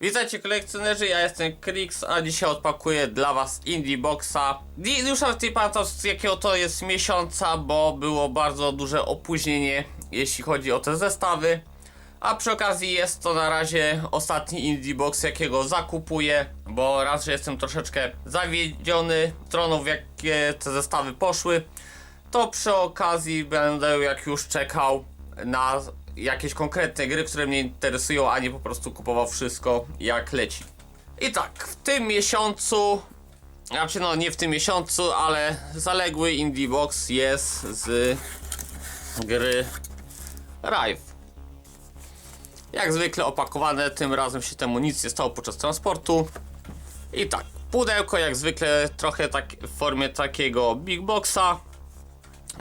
Witajcie kolekcjonerzy, ja jestem Krix, a dzisiaj odpakuję dla was Indie Boxa. I Już nie pamiętam z jakiego to jest miesiąca, bo było bardzo duże opóźnienie, jeśli chodzi o te zestawy. A przy okazji jest to na razie ostatni Indie Box, jakiego zakupuję, bo raz, że jestem troszeczkę zawiedziony stroną, w jakie te zestawy poszły, to przy okazji będę jak już czekał na jakieś konkretne gry, które mnie interesują, a nie po prostu kupował wszystko jak leci. I tak, w tym miesiącu, znaczy no nie w tym miesiącu, ale zaległy Indie Box jest z gry Rive. Jak zwykle opakowane, tym razem się temu nic nie stało podczas transportu. I tak, pudełko jak zwykle trochę tak w formie takiego big boxa.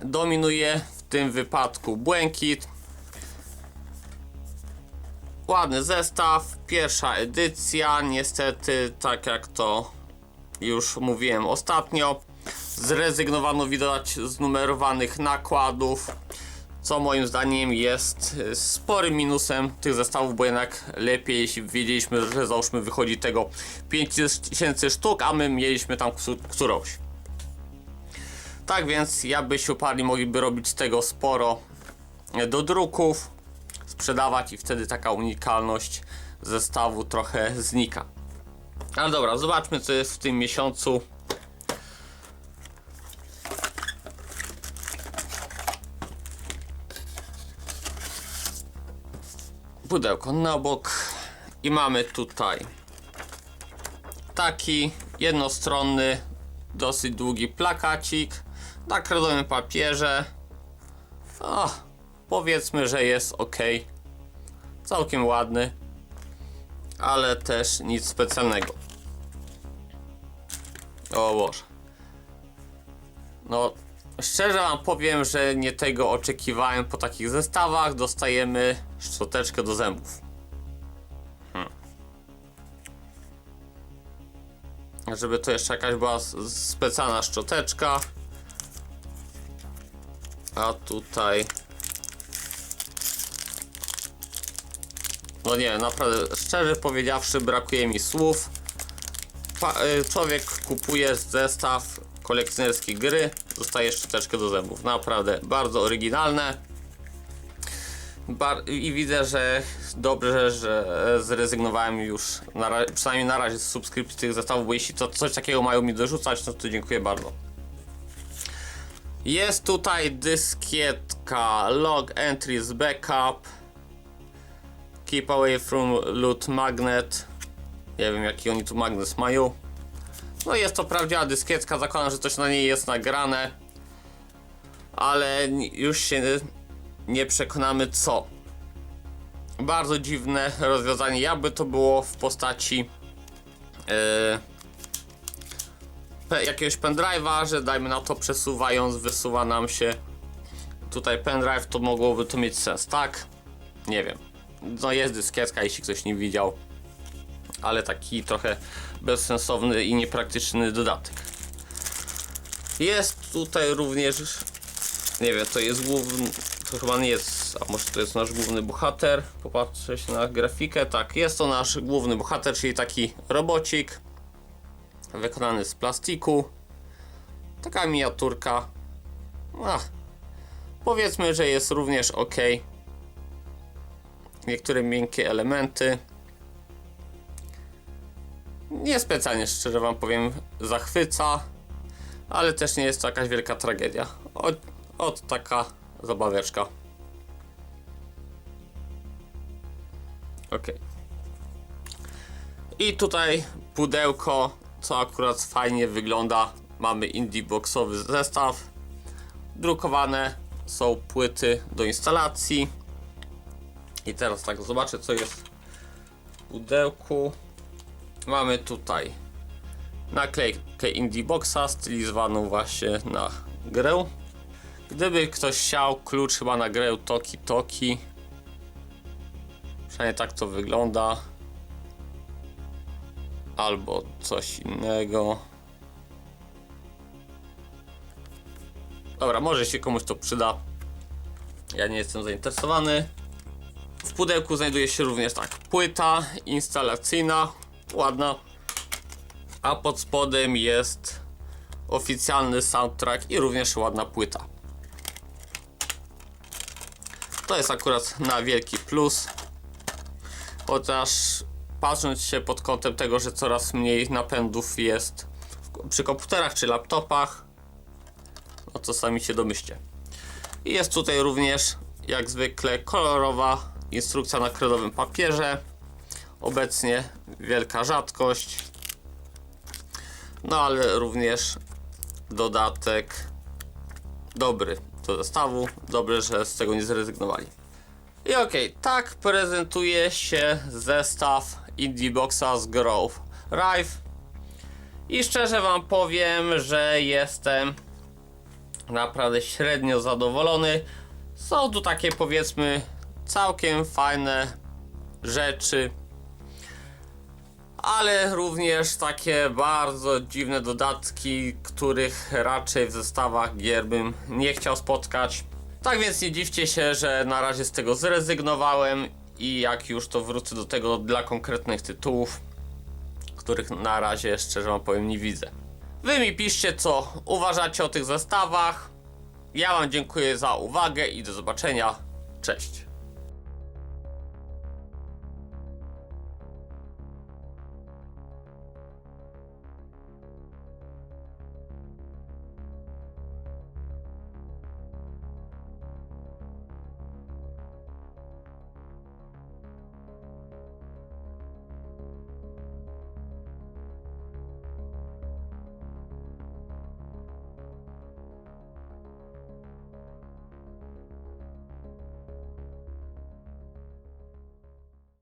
Dominuje w tym wypadku błękit. Ładny zestaw, pierwsza edycja, niestety tak jak to już mówiłem ostatnio, zrezygnowano widać z numerowanych nakładów, co moim zdaniem jest sporym minusem tych zestawów, bo jednak lepiej jeśli wiedzieliśmy, że załóżmy wychodzi tego 5000 sztuk, a my mieliśmy tam któ- którąś. Tak więc ja by się uparli mogliby robić z tego sporo do druków, sprzedawać i wtedy taka unikalność zestawu trochę znika. Ale dobra, zobaczmy co jest w tym miesiącu. Pudełko na bok i mamy tutaj taki jednostronny, dosyć długi plakacik na kredowym papierze. O, powiedzmy, że jest ok. Całkiem ładny, ale też nic specjalnego. O Boże. No, szczerze wam powiem, że nie tego oczekiwałem po takich zestawach. Dostajemy szczoteczkę do zębów. Hmm. Żeby to jeszcze jakaś była specjalna szczoteczka. A tutaj No nie, naprawdę, szczerze powiedziawszy, brakuje mi słów. Pa, y, człowiek kupuje zestaw kolekcjonerskiej gry, dostaje szczoteczkę do zębów. Naprawdę, bardzo oryginalne. Bar I widzę, że dobrze, że zrezygnowałem już, na przynajmniej na razie z subskrypcji tych zestawów, bo jeśli to coś takiego mają mi dorzucać, no to dziękuję bardzo. Jest tutaj dyskietka log entries backup keep away from loot magnet nie wiem jaki oni tu magnes mają no jest to prawdziwa dyskietka zakładam, że coś na niej jest nagrane ale już się nie przekonamy co bardzo dziwne rozwiązanie jakby to było w postaci pe- jakiegoś pendrive'a, że dajmy na to przesuwając wysuwa nam się tutaj pendrive, to mogłoby to mieć sens, tak? Nie wiem. No jest dyskietka, jeśli ktoś nie widział, ale taki trochę bezsensowny i niepraktyczny dodatek. Jest tutaj również, nie wiem, to jest główny, to chyba nie jest, a może to jest nasz główny bohater, popatrzę się na grafikę, tak, jest to nasz główny bohater, czyli taki robocik, wykonany z plastiku. Taka miniaturka. Ach, powiedzmy, że jest również ok. Niektóre miękkie elementy. Nie specjalnie, szczerze wam powiem, zachwyca, ale też nie jest to jakaś wielka tragedia. Od, od taka zabaweczka. Ok. I tutaj pudełko, co akurat fajnie wygląda. Mamy indie boxowy zestaw. Drukowane są płyty do instalacji. I teraz tak, zobaczę co jest w pudełku. Mamy tutaj naklejkę indie boxa stylizowaną właśnie na grę. Gdyby ktoś chciał klucz chyba na grę Toki Toki. Przynajmniej tak to wygląda albo coś innego. Dobra, może się komuś to przyda. Ja nie jestem zainteresowany. W pudełku znajduje się również tak płyta instalacyjna, ładna, a pod spodem jest oficjalny soundtrack i również ładna płyta. To jest akurat na wielki plus. Chociaż patrząc się pod kątem tego, że coraz mniej napędów jest przy komputerach czy laptopach, no to sami się domyślcie. I jest tutaj również, jak zwykle, kolorowa instrukcja na kredowym papierze. Obecnie wielka rzadkość. No ale również dodatek dobry do zestawu. Dobrze, że z tego nie zrezygnowali. I okej, tak prezentuje się zestaw Indie Boxa z Grove Rive. I szczerze wam powiem, że jestem naprawdę średnio zadowolony. Są tu takie powiedzmy całkiem fajne rzeczy, ale również takie bardzo dziwne dodatki, których raczej w zestawach gier bym nie chciał spotkać. Tak więc nie dziwcie się, że na razie z tego zrezygnowałem i jak już to wrócę do tego dla konkretnych tytułów, których na razie szczerze wam powiem nie widzę. Wy mi piszcie co uważacie o tych zestawach. Ja wam dziękuję za uwagę i do zobaczenia. Cześć.